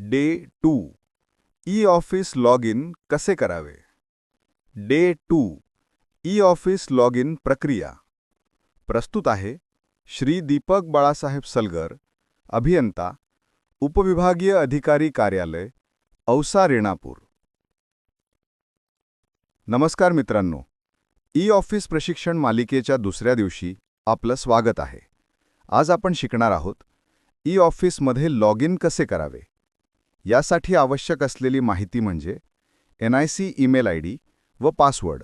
Day two. E office log in कसे करावे? Day two. E office log in प्रक्रिया. प्रस्तुत आहे श्री दीपक बाळासाहेब सलगर अभियंता उपविभागीय अधिकारी कार्यालय औसा रेणापूर. नमस्कार मित्रांनो. ई ऑफिस प्रशिक्षण मालिकेच्या दुसऱ्या दिवशी आपलं स्वागत आहे. आज आपण शिकणार आहोत ई ऑफिसमध्ये लॉग इन कसे करावे? यासाठी आवश्यक असलेली माहिती म्हणजे N I C email I D व पासवर्ड.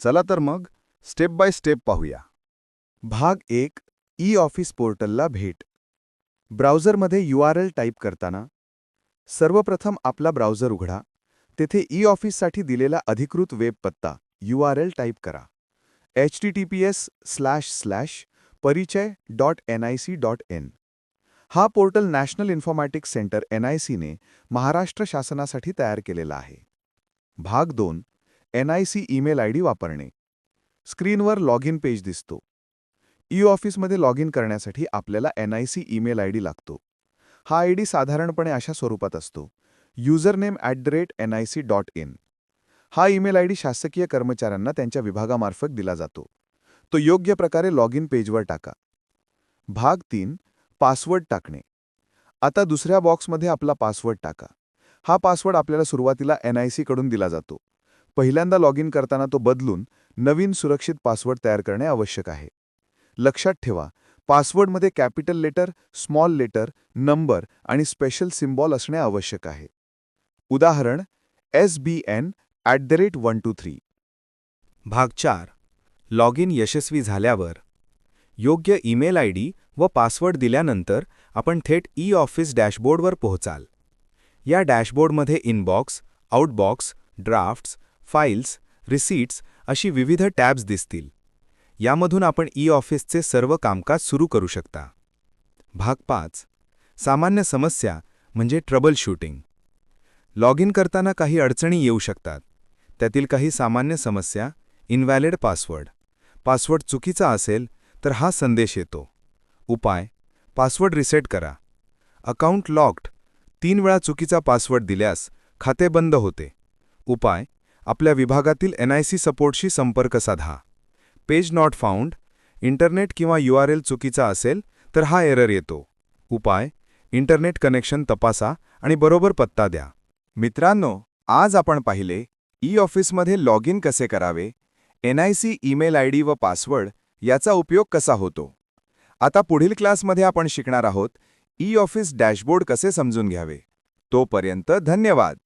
चला तर मग स्टेप बाय स्टेप पाहूया. भाग एक ई ऑफिस पोर्टलला भेट. ब्राउझरमध्ये यू आर एल टाईप करताना सर्वप्रथम आपला ब्राउझर उघडा. तेथे ई ऑफिससाठी दिलेला अधिकृत वेब पत्ता यू आर एल टाईप करा. H T T P S slash slash Parichay dot N I C dot in हा portal national informatics centre N I सीने महाराष्ट्र शासनासाठी तयार केलेला आहे. भाग दोन N I C email I D वापरणे. स्क्रीनवर लॉग इन पेज दिसतो. ई ऑफिसमध्ये लॉग इन करण्यासाठी आपल्याला N I C email I D लागतो. हा आय डी साधारणपणे अशा स्वरूपात असतो. Username at the rate N I C dot in. हा ईमेल आय डी शासकीय कर्मचाऱ्यांना त्यांच्या विभागामार्फत दिला जातो. तो योग्य प्रकारे लॉग इन पेजवर टाका. भाग तीन पासवर्ड टाकणे. आता दुसऱ्या बॉक्समध्ये आपला पासवर्ड टाका. हा पासवर्ड आपल्याला सुरुवातीला एन आय सीकडून दिला जातो. पहिल्यांदा लॉग इन करताना तो बदलून नवीन सुरक्षित पासवर्ड तयार करणे आवश्यक आहे. लक्षात ठेवा पासवर्डमध्ये capital letter small letter number आणि स्पेशल सिम्बॉल असणे आवश्यक आहे. उदाहरण S B N at the rate one two three भाग चार. लॉग इन यशस्वी झाल्यावर योग्य ईमेल आय डी व पासवर्ड दिल्यानंतर आपण थेट ई ऑफिस डॅशबोर्डवर पोहोचाल. या डॅशबोर्डमध्ये inbox outbox drafts files receipts अशी विविध टॅब्स दिसतील. यामधून आपण ई ऑफिसचे सर्व कामकाज सुरू करू शकता. भाग पाच. सामान्य समस्या म्हणजे ट्रबल शूटिंग लॉग इन करताना काही अडचणी येऊ शकतात. त्यातील काही सामान्य समस्या इनव्हॅलिड पासवर्ड पासवर्ड चुकीचा असेल तर हा संदेश येतो. उपाय. पासवर्ड रिसेट करा. Account locked. तीन वेळा चुकीचा पासवर्ड दिल्यास खाते बंद होते. उपाय. आपल्या विभागातील एन आय सी सपोर्टशी संपर्क साधा. Page not found. इंटरनेट किंवा यू आर एल चुकीचा असेल तर हा एरर येतो. उपाय. इंटरनेट कनेक्शन तपासा आणि बरोबर पत्ता द्या. मित्रांनो आज आपण पाहिले ई ऑफिसमध्ये लॉग इन कसे करावे? N I C email I D व पासवर्ड याचा उपयोग कसा होतो? आता पुढील क्लासमध्ये आपण शिकणार आहोत ई ऑफिस डॅशबोर्ड कसे समजून घ्यावे? तोपर्यंत धन्यवाद!